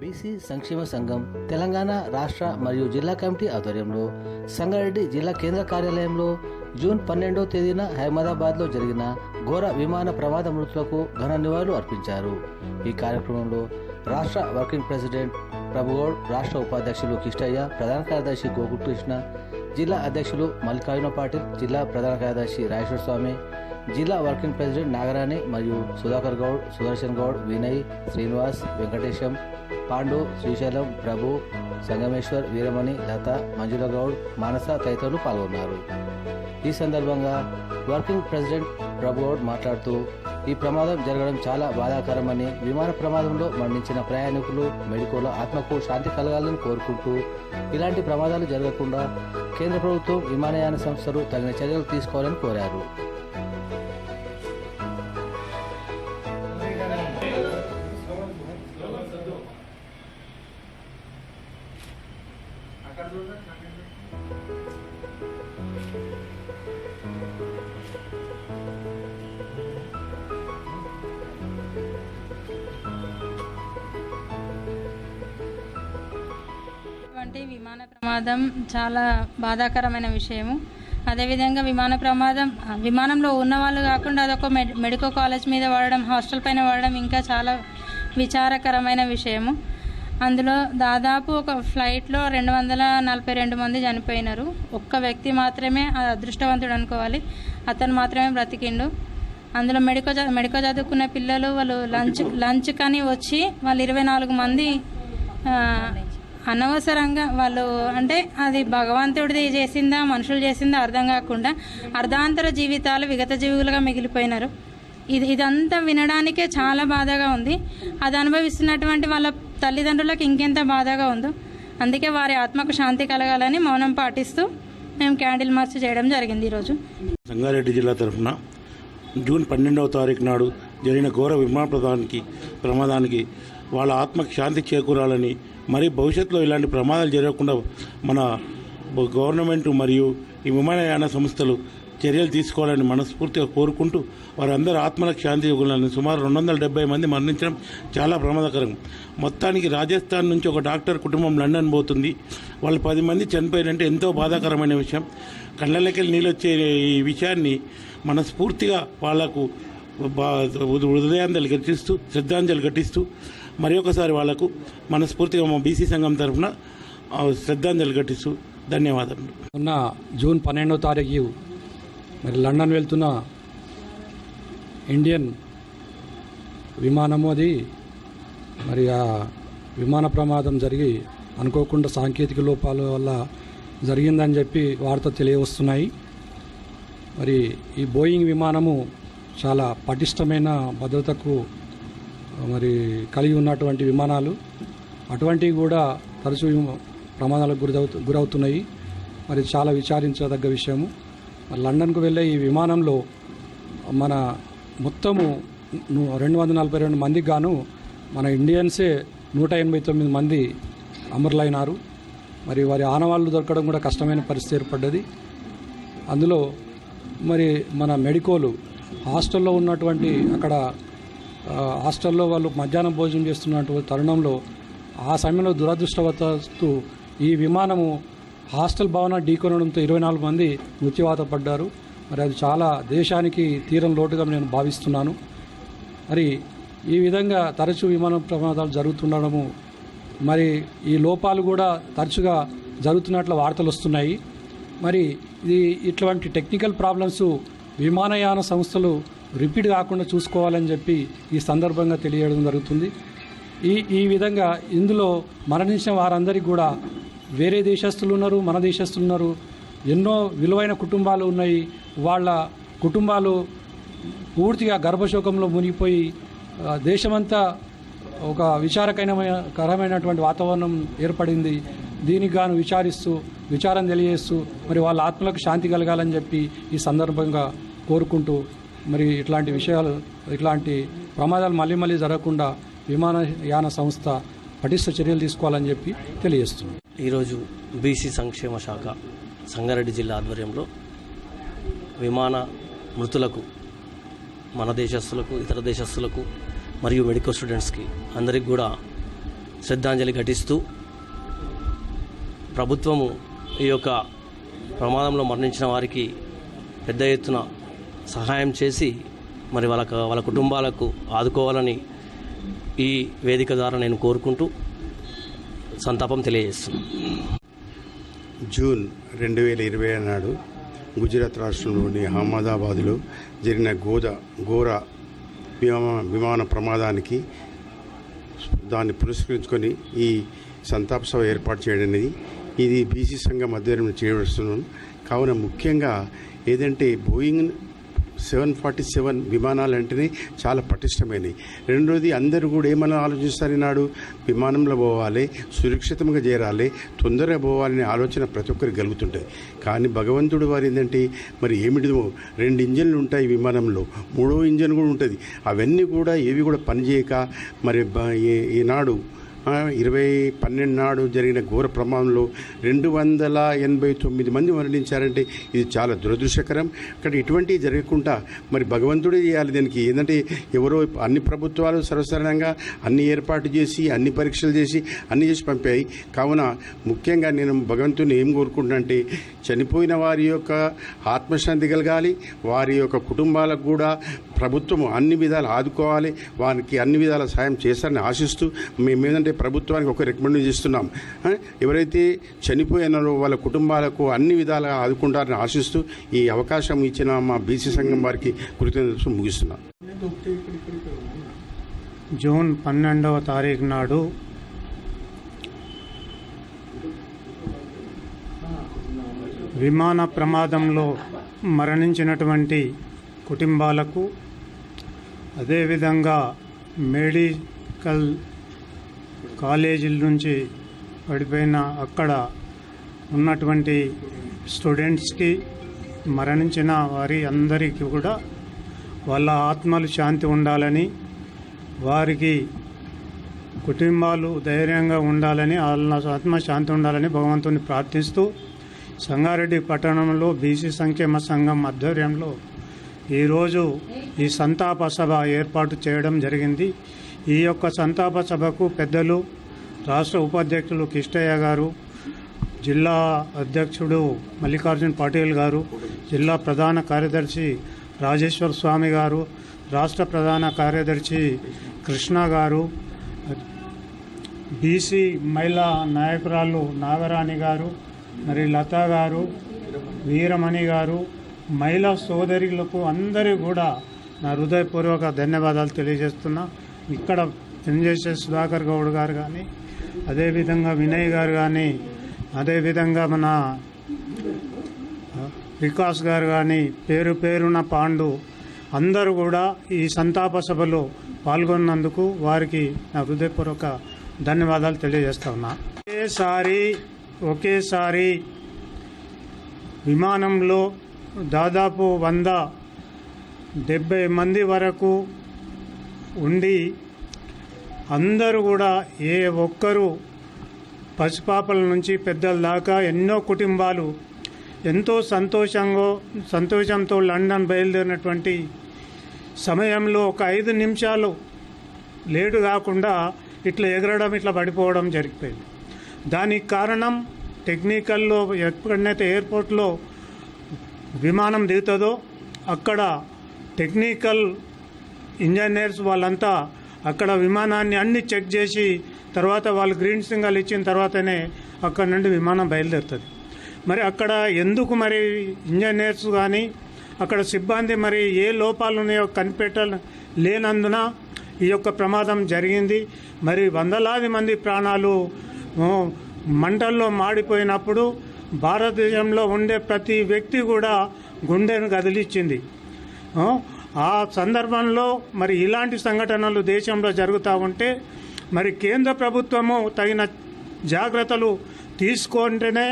BC సంక్షేమ సంఘం తెలంగాణ రాష్ట్ర మరియు జిల్లా కమిటీ ఆధ్వర్యంలో సంగారెడ్డి జిల్లా కేంద్ర కార్యాలయంలో జూన్ పన్నెండో తేదీన అహ్మదాబాద్లో జరిగిన ఘోర విమాన ప్రమాద మృతులకు ఘన నివాళులు అర్పించారు. ఈ కార్యక్రమంలో రాష్ట్ర వర్కింగ్ ప్రెసిడెంట్ ప్రభుగౌడ్ రాష్ట్ర ఉపాధ్యక్షులు కిష్టయ్య ప్రధాన కార్యదర్శి గోకుకృష్ణ జిల్లా అధ్యక్షులు మల్లికార్జున పాటిల్ జిల్లా ప్రధాన కార్యదర్శి రాజేశ్వర స్వామి జిల్లా వర్కింగ్ ప్రెసిడెంట్ నాగరాణి మరియు సుధాకర్ గౌడ్ సుదర్శన్ గౌడ్ వినయ్ శ్రీనివాస్ వెంకటేశం పాండు శ్రీశైలం ప్రభు సంగమేశ్వర్ వీరమణి లత మంజుల గౌడ్ మానస తదితరులు పాల్గొన్నారు. ఈ సందర్భంగా వర్కింగ్ ప్రెసిడెంట్ ప్రభు గౌడ్ మాట్లాడుతూ ఈ ప్రమాదం జరగడం చాలా బాధాకరమని విమాన ప్రమాదంలో మరణించిన ప్రయాణికులు మెడికోల ఆత్మకు శాంతి కలగాలని కోరుకుంటూ ఇలాంటి ప్రమాదాలు జరగకుండా కేంద్ర ప్రభుత్వం విమానయాన సంస్థలు తగిన చర్యలు తీసుకోవాలని కోరారు. వంటి విమాన ప్రమాదం చాలా బాధాకరమైన విషయము. అదేవిధంగా విమాన ప్రమాదం విమానంలో ఉన్న వాళ్ళు కాకుండా అదొక మెడ్ మెడికల్ కాలేజ్ మీద వాడడం హాస్టల్ పైన వాడడం ఇంకా చాలా విచారకరమైన విషయము. అందులో దాదాపు ఒక ఫ్లైట్లో రెండు వందల నలభై రెండు మంది చనిపోయినారు. ఒక్క వ్యక్తి మాత్రమే అదృష్టవంతుడు అనుకోవాలి. అతను మాత్రమే బ్రతికిండు. అందులో మెడికో చ- మెడికో చదువుకున్న పిల్లలు వాళ్ళు లంచ్ లంచ్ కానీ వచ్చి వాళ్ళు ఇరవై నాలుగు మంది అనవసరంగా వాళ్ళు అంటే అది భగవంతుడిది చేసిందా మనుషులు చేసిందా అర్థం కాకుండా అర్ధాంతర జీవితాలు విగత జీవులుగా మిగిలిపోయినారు. ఇది ఇదంతా వినడానికే చాలా బాధగా ఉంది. అది అనుభవిస్తున్నటువంటి వాళ్ళ తల్లిదండ్రులకు ఇంకెంత బాధగా ఉందో అందుకే వారి ఆత్మకు శాంతి కలగాలని మౌనం పాటిస్తూ మేము క్యాండిల్ మార్చ్ చేయడం జరిగింది ఈరోజు. సంగారెడ్డి జిల్లా తరఫున జూన్ పన్నెండవ తారీఖు నాడు జరిగిన ఘోర విమాన ప్రమాదానికి ప్రమాదానికి వాళ్ళ ఆత్మకు శాంతి చేకూరాలని మరి భవిష్యత్తులో ఇలాంటి ప్రమాదాలు జరగకుండా మన గవర్నమెంట్ మరియు ఈ విమానయాన సంస్థలు చర్యలు తీసుకోవాలని మనస్ఫూర్తిగా కోరుకుంటూ వారందరూ ఆత్మలకు శాంతి ఇవ్వాలని సుమారు రెండు వందల డెబ్బై మంది మరణించడం చాలా ప్రమాదకరం. మొత్తానికి రాజస్థాన్ నుంచి ఒక డాక్టర్ కుటుంబం లండన్ పోతుంది. వాళ్ళు పది మంది చనిపోయారంటే ఎంతో బాధాకరమైన విషయం. కళ్ళకి నీళ్ళు వచ్చే ఈ విషయాన్ని మనస్ఫూర్తిగా వాళ్ళకు బా- హృదయాంజలి ఘటిస్తూ శ్రద్ధాంజలి ఘటిస్తూ మరి ఒకసారి వాళ్ళకు మనస్ఫూర్తిగా మా బీసీ సంఘం తరఫున శ్రద్ధాంజలి ఘటిస్తూ ధన్యవాదాలు మొన్న జూన్ పన్నెండో తారీఖు మరి లండన్ వెళ్తున్న ఇండియన్ విమానము అది. మరి ఆ విమాన ప్రమాదం జరిగి అనుకోకుండా సాంకేతిక లోపాల వల్ల జరిగిందని చెప్పి వార్త తెలియవస్తున్నాయి. మరి ఈ బోయింగ్ విమానము చాలా పటిష్టమైన భద్రతకు మరి కలిగి ఉన్నటువంటి విమానాలు. అటువంటివి కూడా తరచూ ప్రమాదాలకు గురవుతు గురవుతున్నాయి. మరి చాలా విచారించదగ్గ విషయము. లండన్కు వెళ్ళే ఈ విమానంలో మన మొత్తము రెండు వందల నలభై రెండు మందికి గాను మన ఇండియన్సే నూట ఎనభై తొమ్మిది మంది అమరులైనారు. మరి వారి ఆనవాళ్ళు దొరకడం కూడా కష్టమైన పరిస్థితి ఏర్పడ్డది. అందులో మరి మన మెడికోలు హాస్టల్లో ఉన్నటువంటి అక్కడ హాస్టల్లో వాళ్ళు మధ్యాహ్నం భోజనం చేస్తున్నటువంటి తరుణంలో ఆ సమయంలో దురదృష్టవశాత్తు ఈ విమానము హాస్టల్ భవన ఢీకొనడంతో ఇరవై నాలుగు మంది మృత్యువాత పడ్డారు మరి అది చాలా దేశానికి తీరం లోటుగా నేను భావిస్తున్నాను. మరి ఈ విధంగా తరచూ విమాన ప్రమాదాలు జరుగుతుండడము మరి ఈ లోపాలు కూడా తరచుగా జరుగుతున్నట్లు వార్తలు వస్తున్నాయి. మరి ఇది ఇటువంటి టెక్నికల్ ప్రాబ్లమ్స్ విమానయాన సంస్థలు రిపీట్ కాకుండా చూసుకోవాలని చెప్పి ఈ సందర్భంగా తెలియడం జరుగుతుంది. ఈ ఈ విధంగా ఇందులో మరణించిన వారందరికీ కూడా వేరే దేశస్తులు ఉన్నారు మన దేశస్తులు ఉన్నారు. ఎన్నో విలువైన కుటుంబాలు ఉన్నాయి. వాళ్ళ కుటుంబాలు పూర్తిగా గర్భశోకంలో మునిగిపోయి దేశమంతా ఒక విచారకరమైన కరమైనటువంటి వాతావరణం ఏర్పడింది. దీనికి గాను విచారిస్తూ విచారం తెలియజేస్తూ మరి వాళ్ళ ఆత్మలకు శాంతి కలగాలని చెప్పి ఈ సందర్భంగా కోరుకుంటూ మరి ఇట్లాంటి విషయాలు ఇట్లాంటి ప్రమాదాలు మళ్ళీ మళ్ళీ జరగకుండా విమానయాన సంస్థ పటిష్ట చర్యలు తీసుకోవాలని చెప్పి తెలియజేస్తుంది. ఈరోజు బీసీ సంక్షేమ శాఖ సంగారెడ్డి జిల్లా ఆధ్వర్యంలో విమాన మృతులకు మన దేశస్తులకు ఇతర దేశస్తులకు మరియు మెడికల్ స్టూడెంట్స్కి అందరికి కూడా శ్రద్ధాంజలి ఘటిస్తూ ప్రభుత్వము ఈ యొక్క ప్రమాదంలో మరణించిన వారికి పెద్ద ఎత్తున సహాయం చేసి మరి వాళ్ళ వాళ్ళ కుటుంబాలకు ఆదుకోవాలని ఈ వేదిక ద్వారా నేను కోరుకుంటూ సంతాపం తెలియజేస్తున్నాను జూన్ రెండు వేల ఇరవై నాడు గుజరాత్ రాష్ట్రంలోని అహ్మదాబాద్లో జరిగిన గోద ఘోర విమాన విమాన ప్రమాదానికి దాన్ని పురస్కరించుకొని ఈ సంతాప సభ ఏర్పాటు చేయడం అనేది ఇది బీసీ సంఘం ఆధ్వర్యంలో చేయవలసిన కావున ముఖ్యంగా ఏదంటే బోయింగ్ సెవెన్ ఫార్టీ సెవెన్ విమానాలు అంటేనే చాలా పటిష్టమైనవి రెండోది అందరూ కూడా ఏమని ఆలోచిస్తారు నాడు విమానంలో పోవాలి సురక్షితంగా చేరాలి తొందరగా పోవాలనే ఆలోచన ప్రతి ఒక్కరికి కలుగుతుంటుంది కానీ భగవంతుడు వారు ఏంటంటే మరి ఏమిటిదో రెండు ఇంజన్లు ఉంటాయి విమానంలో మూడో ఇంజన్ కూడా ఉంటుంది. అవన్నీ కూడా ఏవి కూడా పనిచేయక మరి బ- ఈ- ఈనాడు ఇరవై పన్నెండు నాడు జరిగిన ఘోర ప్రమాదంలో రెండు వందల ఎనభై తొమ్మిది మంది మరణించారంటే ఇది చాలా దురదృష్టకరం. ఇక్కడ ఇటువంటివి జరగకుండా మరి భగవంతుడే చేయాలి దీనికి. ఏంటంటే ఎవరో అన్ని ప్రభుత్వాలు సర్వసాధారణంగా అన్ని ఏర్పాటు చేసి అన్ని పరీక్షలు చేసి అన్ని చేసి పంపాయి. కావున ముఖ్యంగా నేను భగవంతుని ఏం కోరుకుంటున్నా అంటే చనిపోయిన వారి యొక్క ఆత్మశాంతి కలగాలి. వారి యొక్క కుటుంబాలకు కూడా ప్రభుత్వం అన్ని విధాలు ఆదుకోవాలి. వారికి అన్ని విధాల సాయం చేస్తారని ఆశిస్తూ మేము ఏంటంటే ప్రభుత్వానికి ఒక రికమెండ్ చేస్తున్నాం. ఎవరైతే చనిపోయినారో వాళ్ళ కుటుంబాలకు అన్ని విధాలుగా ఆదుకుంటారని ఆశిస్తూ ఈ అవకాశం ఇచ్చిన మా బీసీ సంఘం వారికి కృతజ్ఞతలు ముగిస్తున్నాం. జూన్ పన్నెండవ తారీఖు నాడు విమాన ప్రమాదంలో మరణించినటువంటి కుటుంబాలకు అదేవిధంగా మెడికల్ కాలేజీల నుంచి పడిపోయిన అక్కడ ఉన్నటువంటి స్టూడెంట్స్కి మరణించిన వారి అందరికీ కూడా వాళ్ళ ఆత్మలు శాంతి ఉండాలని వారికి కుటుంబాలు ధైర్యంగా ఉండాలని వాళ్ళ ఆత్మ శాంతి ఉండాలని భగవంతుని ప్రార్థిస్తూ సంగారెడ్డి పట్టణంలో బీసీ సంక్షేమ సంఘం ఆధ్వర్యంలో ఈరోజు ఈ సంతాప సభ ఏర్పాటు చేయడం జరిగింది. ఈ యొక్క సంతాప సభకు పెద్దలు రాష్ట్ర ఉపాధ్యక్షులు కిష్టయ్య గారు జిల్లా అధ్యక్షుడు మల్లికార్జున్ పాటిల్ గారు జిల్లా ప్రధాన కార్యదర్శి రాజేశ్వర స్వామి గారు రాష్ట్ర ప్రధాన కార్యదర్శి కృష్ణ గారు బీసీ మహిళా నాయకురాలు నాగరాణి గారు మరి లతా గారు వీరమణి గారు మహిళా సోదరులకు అందరూ కూడా నా హృదయపూర్వక ధన్యవాదాలు తెలియజేస్తున్నా. ఇక్కడ పనిచేసే సుధాకర్ గౌడ్ గారు కానీ అదేవిధంగా వినయ్ గారు కానీ అదేవిధంగా మన వికాస్ గారు కానీ పేరు పేరున పాండు అందరూ కూడా ఈ సంతాప సభలో పాల్గొన్నందుకు వారికి నా హృదయపూర్వక ధన్యవాదాలు తెలియజేస్తా ఉన్నా. ఒకేసారి ఒకేసారి విమానంలో దాదాపు వంద డెబ్బై మంది వరకు ఉండి అందరూ కూడా ఏ ఒక్కరూ పసిపాపల నుంచి పెద్దల దాకా ఎన్నో కుటుంబాలు ఎంతో సంతోషంగా సంతోషంతో లండన్ బయలుదేరినటువంటి సమయంలో ఒక ఐదు నిమిషాలు లేటు కాకుండా ఇట్లా ఎగరడం ఇట్లా పడిపోవడం జరిగిపోయింది. దానికి కారణం టెక్నికల్లో ఎక్కడనైతే ఎయిర్పోర్ట్లో విమానం దిగుతుందో అక్కడ టెక్నికల్ ఇంజనీర్స్ వాళ్ళంతా అక్కడ విమానాన్ని అన్ని చెక్ చేసి తర్వాత వాళ్ళు గ్రీన్ సింగల్ ఇచ్చిన తర్వాతనే అక్కడ నుండి విమానం బయలుదేరుతుంది. మరి అక్కడ ఎందుకు మరి ఇంజనీర్స్ కానీ అక్కడ సిబ్బంది మరి ఏ లోపాలు ఉన్నాయో కనిపెట్ట లేనందున ఈ యొక్క ప్రమాదం జరిగింది. మరి వందలాది మంది ప్రాణాలు మంటల్లో మాడిపోయినప్పుడు భారతదేశంలో ఉండే ప్రతి వ్యక్తి కూడా గుండెను కదిలిచ్చింది ఆ సందర్భంలో మరి ఇలాంటి సంఘటనలు దేశంలో జరుగుతూ ఉంటే మరి కేంద్ర ప్రభుత్వము తగిన జాగ్రత్తలు తీసుకుంటేనే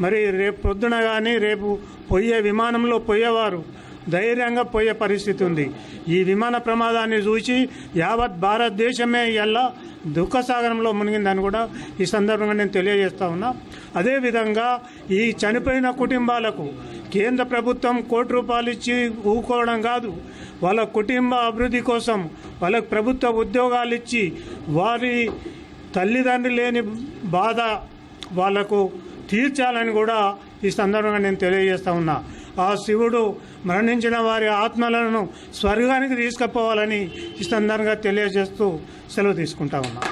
మరి రేపు పొద్దున కానీ రేపు పోయే విమానంలో పోయేవారు ధైర్యంగా పోయే పరిస్థితి ఉంది. ఈ విమాన ప్రమాదాన్ని చూసి యావత్ భారతదేశమే ఎలా దుఃఖసాగరంలో మునిగిందని కూడా ఈ సందర్భంగా నేను తెలియజేస్తా ఉన్నా. అదేవిధంగా ఈ చనిపోయిన కుటుంబాలకు కేంద్ర ప్రభుత్వం కోటి రూపాయలు ఇచ్చి ఊకోవడం కాదు. వాళ్ళ కుటుంబ అభివృద్ధి కోసం వాళ్ళకు ప్రభుత్వ ఉద్యోగాలు ఇచ్చి వారి తల్లిదండ్రులు లేని బాధ వాళ్ళకు తీర్చాలని కూడా ఈ సందర్భంగా నేను తెలియజేస్తా ఉన్నా. ఆ శివుడు మరణించిన వారి ఆత్మలను స్వర్గానికి తీసుకుపోవాలని ఈ సందర్భంగా తెలియజేస్తూ సెలవు తీసుకుంటా ఉన్నా.